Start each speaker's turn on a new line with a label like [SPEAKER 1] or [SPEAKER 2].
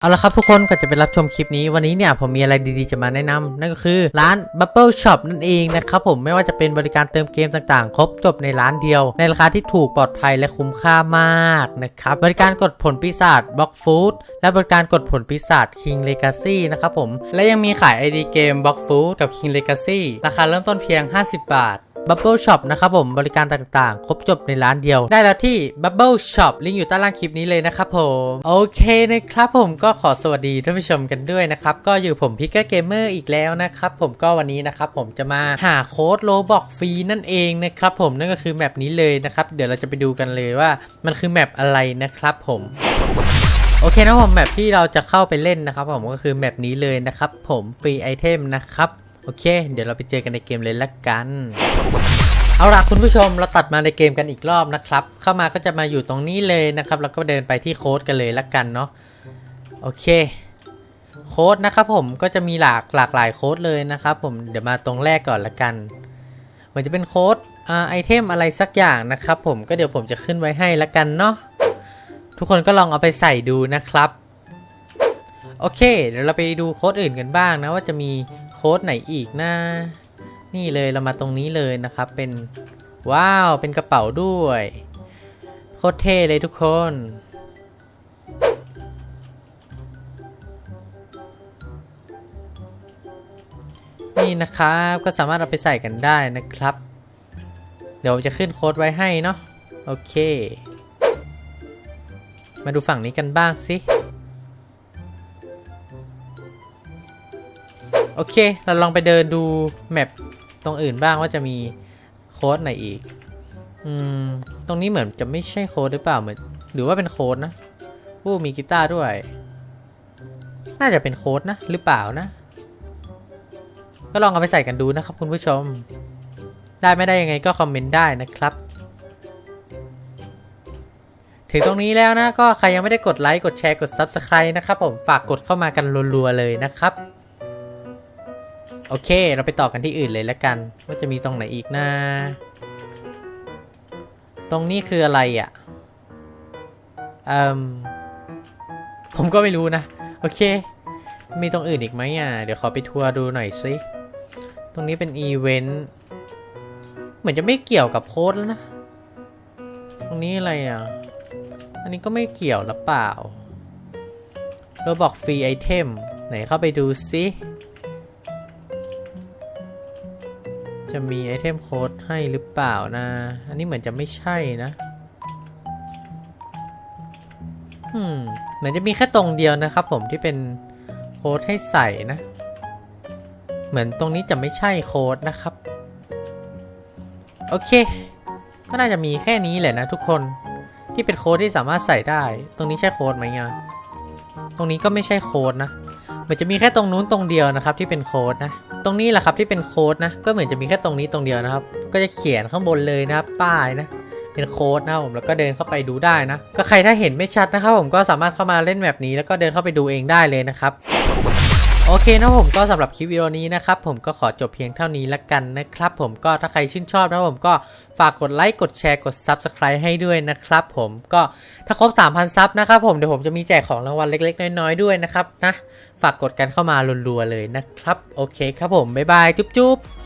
[SPEAKER 1] เอาละครับทุกคนก่อนจะไปรับชมคลิปนี้วันนี้เนี่ยผมมีอะไรดีๆจะมาแนะนำนั่นก็คือร้าน Bubble Shop นั่นเองนะครับผมไม่ว่าจะเป็นบริการเติมเกมต่างๆ ครบจบในร้านเดียว ในราคาที่ถูกปลอดภัยและคุ้มค่ามากนะครับบริการกดผลปีศาจ Box Food และบริการกดผลปีศาจ King Legacy นะครับผมและยังมีขาย ID เกม Box Food กับ King Legacy ราคาเริ่มต้นเพียง 50 บาท Bubble Shop นะครับผมบริการต่างๆ ครบจบในร้านเดียว ได้แล้วที่ Bubble Shop ลิงก์อยู่ใต้ล่างคลิปนี้เลยนะครับผมโอเคนะครับผมก็ขอสวัสดีท่านผู้ชมกันด้วยนะครับก็อยู่ผมพิกเกอร์เกมเมอร์อีกแล้วนะครับผมก็วันนี้นะครับผมจะมาหาโค้ดโลบอกฟรีนั่นเองนะครับผมนั่นก็คือแมปนี้เลยนะครับเดี๋ยวเราจะไปดูกันเลยว่ามันคือแมปอะไรนะครับผมโอเคนะผมแมปที่เราจะเข้าไปเล่นนะครับผมก็คือแมปนี้เลยนะครับผมฟรีไอเทมนะครับ โอเค เดี๋ยวเราไปเจอกันในเกมเลยละกัน เอาล่ะคุณผู้ชมเราตัดมาในเกมกันอีกรอบนะครับ เข้ามาก็จะมาอยู่ตรงนี้เลยนะครับ แล้วก็เดินไปที่โค้ดกันเลยละกันเนาะโอเค โค้ดนะครับผมก็จะมีหลากหลากหลายโค้ดเลยนะครับผมเดี๋ยวมาตรงแรกก่อนละกันมือนจะเป็นโค้ดอ่าไอเทมอะไรสักอย่างนะครับ ผมก็เดี๋ยวผมจะขึ้นไว้ให้ละกันเนาะทุกคนก็ลองเอาไปใส่ดูนะครับ โอเค เดี๋ยวเราไปดูโค้ดอื่นกันบ้างนะว่าจะมีโค้ดไหนอีกนะ นี่เลยเรามาตรงนี้เลยนะครับ เป็นว้าวเป็นกระเป๋าด้วยโคตรเท่เลยทุกคน นี่นะครับก็สามารถเอาไปใส่กันได้นะครับ เดี๋ยวจะขึ้นโค้ดไว้ให้เนาะโอเค มาดูฝั่งนี้กันบ้างสิ โอเค เราลองไปเดินดูแมปตรงอื่นบ้างว่าจะมีโค้ดไหนอีก อืม ตรงนี้เหมือนจะไม่ใช่โค้ดหรือเปล่าเหมือนหรือว่าเป็นโค้ดนะผู้มีกีตาร์ด้วย น่าจะเป็นโค้ดนะ หรือเปล่านะ ก็ลองเอาไปใส่กันดูนะครับคุณผู้ชม ได้ไม่ได้ยังไงก็คอมเมนต์ได้นะครับ ถึงตรงนี้แล้วนะ ก็ใครยังไม่ได้กดไลค์ กดแชร์ กด Subscribe นะครับผม ฝากกดเข้ามากันรัวๆเลยนะครับ โอเค เราไปต่อกันที่อื่นเลยแล้วกัน ว่าจะมีตรงไหนอีกนะ ตรงนี้คืออะไรอะ่ะเอ่มผมก็ไม่รู้นะ โอเค มีตรงอื่นอีกไหมอะ เดี๋ยวขอไปทัวร์ดูหน่อยสิตรงนี้เป็นอีเวนต์เหมือนจะไม่เกี่ยวกับโค้ดแล้วนะ ตรงนี้อะไรอะ อันนี้ก็ไม่เกี่ยวหรือเปล่าเราบอกฟรีไอเทมไหนเข้าไปดูซิ จะมีไอเทมโค้ดให้หรือเปล่านะ อันนี้เหมือนจะไม่ใช่นะอืมเหมือนจะมีแค่ตรงเดียวนะครับผมที่เป็นโค้ดให้ใส่นะ เหมือนตรงนี้จะไม่ใช่โค้ดนะครับ โอเค ก็น่าจะมีแค่นี้แหละนะทุกคนที่เป็นโค้ดที่สามารถใส่ได้ ตรงนี้ใช่โค้ดไหมอะตรงนี้ก็ไม่ใช่โค้ดนะ เหมือนจะมีแค่ตรงนู้นตรงเดียวนะครับที่เป็นโค้ดนะ ตรงนี้แหละครับที่เป็นโค้ดนะก็เหมือนจะมีแค่ตรงนี้ตรงเดียวนะครับ ก็จะเขียนข้างบนเลยนะครับป้ายนะเป็นโค้ดนะครับผมแล้วก็เดินเข้าไปดูได้นะ ก็ใครถ้าเห็นไม่ชัดนะครับ ผมก็สามารถเข้ามาเล่นแบบนี้ แล้วก็เดินเข้าไปดูเองได้เลยนะครับ โอเคนะผมก็สำหรับคลิปวิดีโอนี้นะครับผมก็ขอจบเพียงเท่านี้ละกันนะครับผมก็ถ้าใครชื่นชอบนะผมก็ฝากกดไลค์กดแชร์กด Subscribe ให้ด้วยนะครับผมก็ถ้าครบ 3,000 ซับนะครับผมเดี๋ยวผมจะมีแจกของรางวัลเล็ก ๆ น้อยๆด้วยนะครับนะฝากกดกันเข้ามารัวๆเลยนะครับ โอเคครับผมบ๊ายบายจุ๊บๆ